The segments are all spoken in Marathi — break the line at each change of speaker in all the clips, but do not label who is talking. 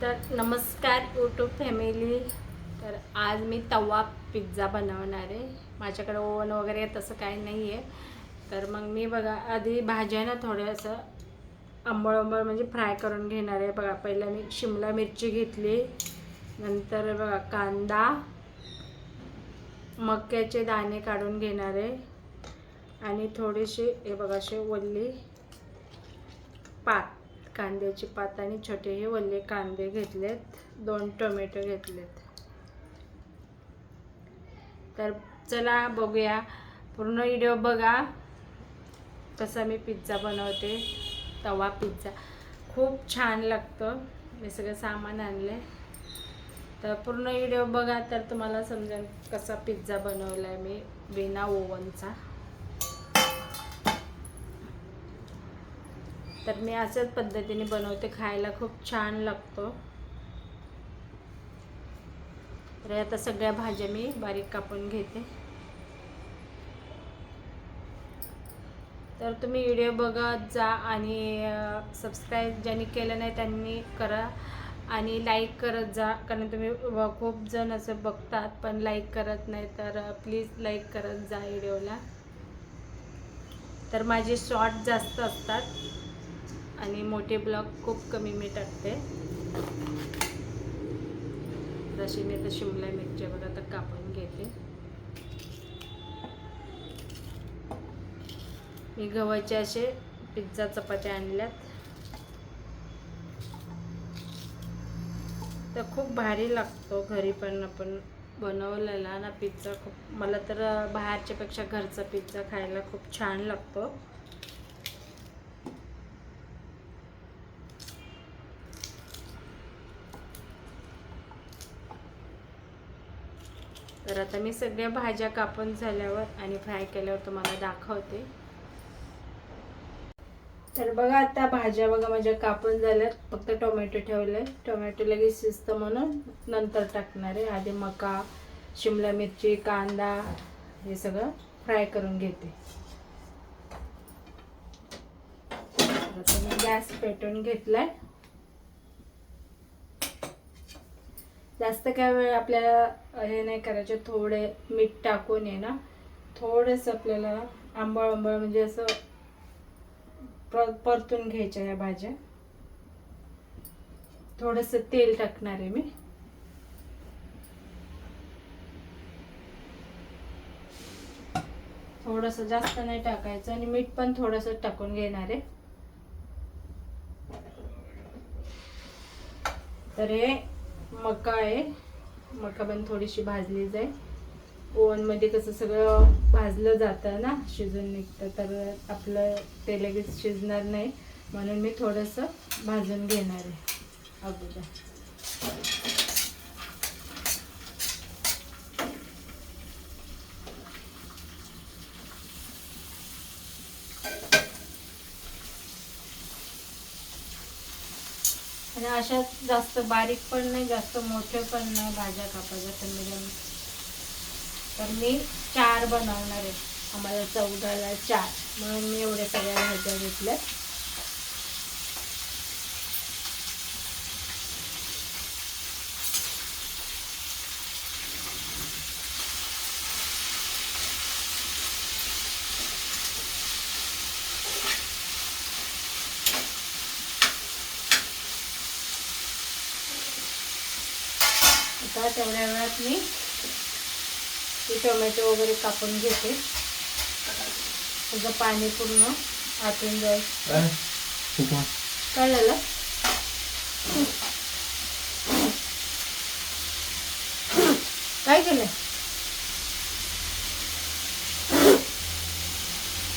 तर नमस्कार यूट्यूब फॅमिली तर आज मी तवा पिझ्झा बनवणार आहे. माझ्याकडे ओव्हन वगैरे तसं काही नाही आहे तर मग मी बघा आधी भाज्या ना थोडंसं आंबळ आंबळ म्हणजे फ्राय करून घेणार आहे. बघा पहिला मी शिमला मिरची घेतली. नंतर बघा कांदा. मक्याचे दाणे काढून घेणार आहे. आणि थोडीशी हे बघा अशी वल्ली पात. कांद्याची पात आणि छोटे हे वल्ले कांदे घेतलेत. दोन टोमॅटो घेतलेत. तर चला बघूया. पूर्ण व्हिडिओ बघा. कसा मी पिझ्झा बनवते तवा पिझ्झा. खूप छान लागतं. मी सगळं सामान आणलं तर पूर्ण व्हिडिओ बघा तर तुम्हाला समजेल कसा पिझ्झा बनवला आहे मी बिना ओव्हनचा. तर मी अशाच पद्धतीने बनवते खायला खूप छान लागतो. तर आता सगळ्या भाज्या मी बारीक कापून घेते. तर तुम्ही व्हिडिओ बघत जा आणि सबस्क्राईब ज्यांनी केलं नाही त्यांनी करा. आणि लाईक करत जा कारण तुम्ही व- खूप जण असं बघतात पण लाईक करत नाही तर प्लीज लाईक करत जा व्हिडिओला. तर माझे शॉर्ट जास्त असतात. आणि मोठे ब्लॉक खूप कमी मी टाकते. जशी मी तर शिमला मिरच्या बघा आता कापून घेते. मी गव्हाचे असे पिझ्झा चपात्या आणल्यात. तर खूप भारी लागतो घरी पण आपण बनवलेला ना पिझ्झा खूप मला तर बाहेरच्यापेक्षा घरचा पिझ्झा खायला खूप छान लागतो. तर आता मी सगळ्या भाज्या कापून झाल्यावर आणि फ्राय केल्यावर तुम्हाला दाखवते. तर बघा आता भाज्या बघा माझ्या कापून झाल्यात. फक्त टोमॅटो ठेवले. टोमॅटो लगेच शिजतं म्हणून नंतर टाकणार आहे. आधी मका शिमला मिरची कांदा हे सगळं फ्राय करून घेते. तर मी गॅस पेटवून घेतलाय. जास्त काय वेळ आपल्याला हे नाही करायचे थोडे मीठ टाकून आहे ना थोडंसं आपल्याला आंबळ आंबळ म्हणजे असं पर परतून घ्यायच्या या भाज्या. थोडंसं तेल टाकणार आहे मी. थोडंसं जास्त नाही टाकायचं आणि मीठ पण थोडंसं टाकून घेणार आहे. तर हे मका आहे. मका पण थोडीशी भाजली जाईल ओव्हनमध्ये कसं सगळं भाजलं जातं ना शिजून निघतं. तर आपलं ते लगेच शिजणार नाही. म्हणून मी थोडंसं भाजून घेणार आहे. अगोदर. आणि अशा जास्त बारीक पण नाही जास्त मोठे पण नाही भाज्या कापायच्या तर मिडियम तर मी चार बनवणार आहे. आम्हाला चौदाला चार. म्हणून मी एवढ्या सगळ्या भाज्या घेतल्या आता तेवढ्या वेळात मी ते टोमॅटो वगैरे कापून घेते. त्याचं पाणी पूर्ण आटून जाईल. काय? झालं? काय केलं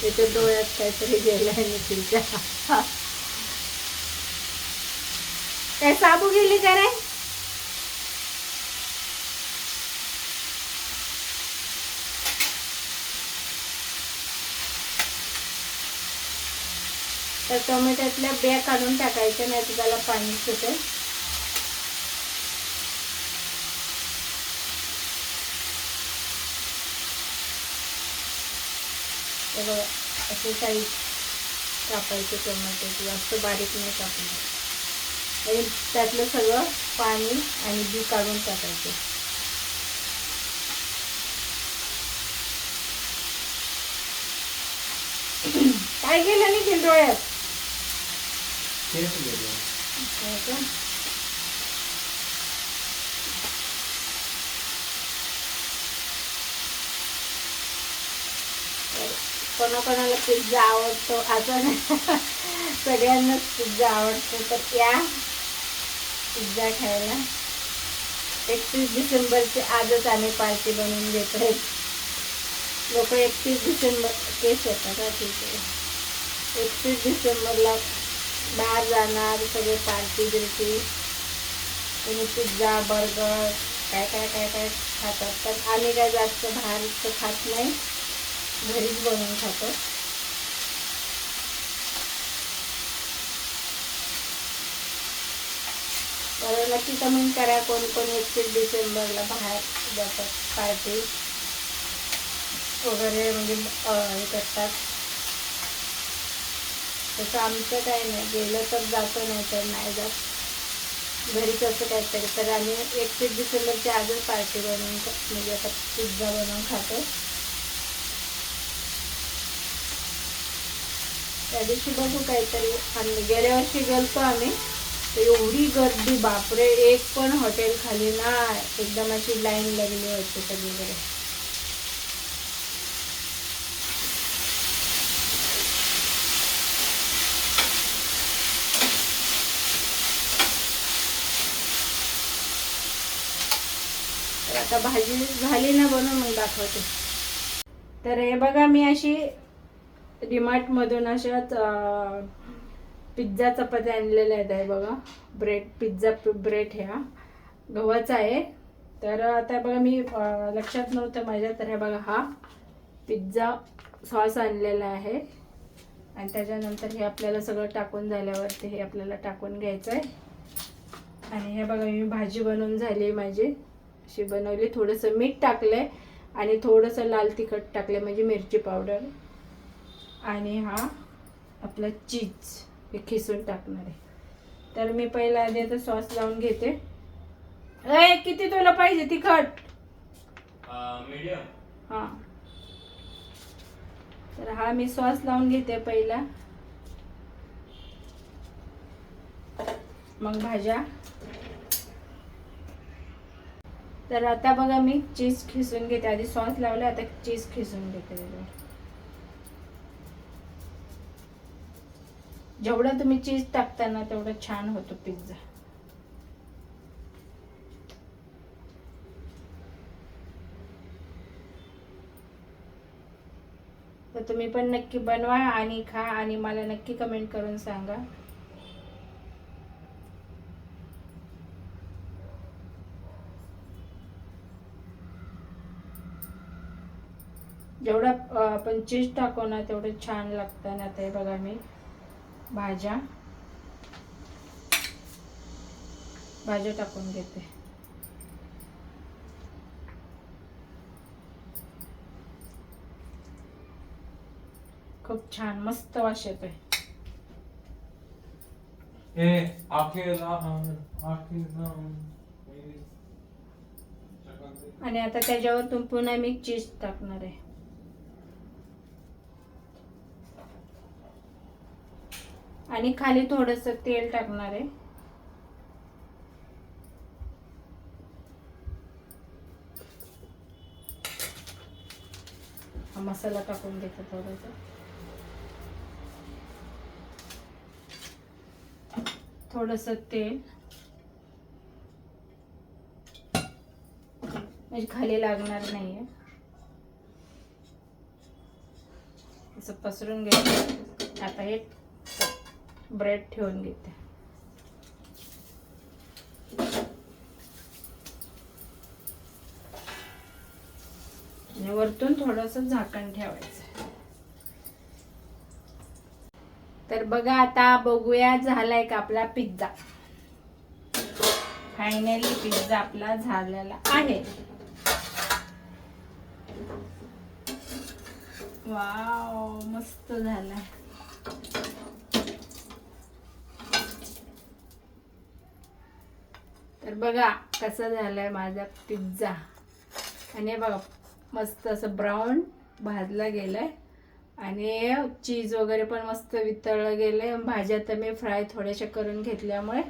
त्याच्या डोळ्यात काहीतरी गेलंय निखिलच्या काय साबू गेली का तर टोमॅटोतल्या बिया काढून टाकायच्या नाही तर त्याला पाणी सुटेल. तर बघा, असे साईज कापायचे टोमॅटो जास्त बारीक नाही कापायचे. आणि त्यातलं सगळं पाणी आणि बी काढून टाकायचं. काय गेलं नाही डोळ्यात?
तेच गेलो
कोणाकोणाला पिझ्झा आवडतो असं नाही सगळ्यांनाच पिझ्झा आवडतो तर या पिझ्झा खायला एकतीस डिसेंबरची आजच आम्ही पार्टी बनवून घेतोय लोक एकतीस डिसेंबर केस येतात हा ठीक आहे एकतीस डिसेंबरला बाहेर जाणार सगळे पार्टी बिर्टी कोणी पिझ्झा बर्गर काय काय काय काय खातात. पण आम्ही काय जास्त बाहेरचं खात नाही. घरीच बनवून खातो. तर नक्की कमेंट करा कोण कोण एकतीस डिसेंबरला बाहेर जातात पार्टी वगैरे म्हणजे हे करतात. तसं आमचं काही नाही. गेलं तर जातो नाही तर नाही जात. घरी असं काहीतरी. तर आम्ही एकतीस डिसेंबरच्या आजच पार्टी बनवून म्हणजे आता पिझ्झा बनवून खातो. त्या दिवशी बघू काहीतरी. आम्ही गेल्या वर्षी गेलतो आम्ही. तर एवढी गर्दी बापरे! एक पण हॉटेल खाली नाही. एकदम अशी लाईन लागली होती सगळीकडे. आता भाजी झाली ना बनवून मग दाखवते. तर हे बघा मी अशी डीमार्टमधून अशाच पिझ्झा चपात्या आणलेल्या आहेत आहे बघा. ब्रेड पिझ्झा ब्रेड ह्या. गव्हाचा आहे. तर आता बघा मी लक्षात नव्हतं माझ्या तर हे बघा हा पिझ्झा सॉस आणलेला आहे. आणि त्याच्यानंतर हे आपल्याला सगळं टाकून झाल्यावरती हे आपल्याला टाकून घ्यायचं आहे आणि हे बघा मी भाजी बनवून झाली आहे माझी. अशी बनवली. थोडंसं मीठ टाकलंय आणि थोडंसं लाल तिखट टाकलं म्हणजे मिरची पावडर. आणि हा आपला चीज हे खिसून टाकणार आहे. तर मी पहिला आधी आता सॉस लावून घेते. ए किती तुला पाहिजे तिखट?
मीडियम
हां. तर हा मी सॉस लावून घेते पहिला. मग भाज्या. तर आता बघा मी चीज खिसून घेते. आधी सॉस लावलं आता चीज खिसून घेते. जेवढं तुम्ही चीज टाकताना तेवढं छान होतो पिझ्झा. तर तुम्ही पण नक्की बनवा आणि खा आणि मला नक्की कमेंट करून सांगा. जेवढं आपण चीज टाकू ना तेवढं छान लागतं ना ते बघा मी. भाज्या. भाज्या टाकून घेते. खूप छान मस्त वास येतोय. आणि आता त्याच्यावर पुन्हा मी चीज टाकणार आहे. आणि खाली थोडस तेल टाकणार आहे. मसाला टाकून घेतो थोडंसं. थोडस तेल. म्हणजे खाली लागणार नाहीये. असं पसरून घ्यायचं. आता हे ब्रेड ठेवून घेते. आणि वरतून थोडस झाकण ठेवायचं. तर बघा आता बघूया झालाय का आपला पिझ्झा. फायनली पिझ्झा आपला झालेला आहे. वाव मस्त झालाय. तर बघा कसा आहे माझा पिझ्झा आणि बघा मस्त असं ब्राऊन भाजला आहे आणि चीज वगैरे पण मस्त वितळलं गेलं आहे भाज्या तर मी फ्राय थोड्याशा करून घेतल्यामुळे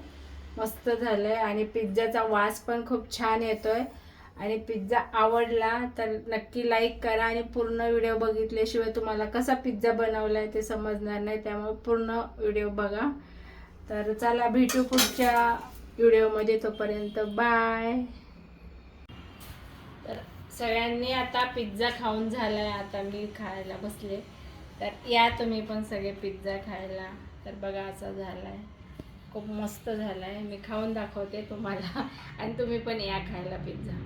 मस्त झालं आहे आणि पिझ्झाचा वास पण खूप छान येतो आहे आणि पिझ्झा आवडला तर नक्की लाईक करा आणि पूर्ण व्हिडिओ बघितल्याशिवाय तुम्हाला कसा पिझ्झा बनवला आहे ते समजणार नाही. त्यामुळे पूर्ण व्हिडिओ बघा. तर चला भेटू पुढच्या व्हिडिओमध्ये तोपर्यंत बाय. तर सगळ्यांनी आता पिझ्झा खाऊन झाला आहे आता मी खायला बसले. तर या तुम्ही पण सगळे पिझ्झा खायला. तर बघा असा आहे खूप मस्त झाला आहे मी खाऊन दाखवते तुम्हाला. आणि तुम्ही पण या खायला पिझ्झा.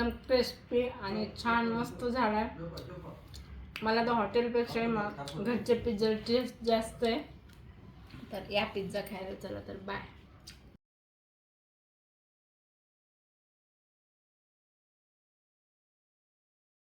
एकदम क्रिस्पी आणि छान मस्त झालाय मला तर हॉटेलपेक्षा मग घरचे पिझ्झा टेस्ट जास्त आहे. तर या पिझ्झा खायला चला तर बाय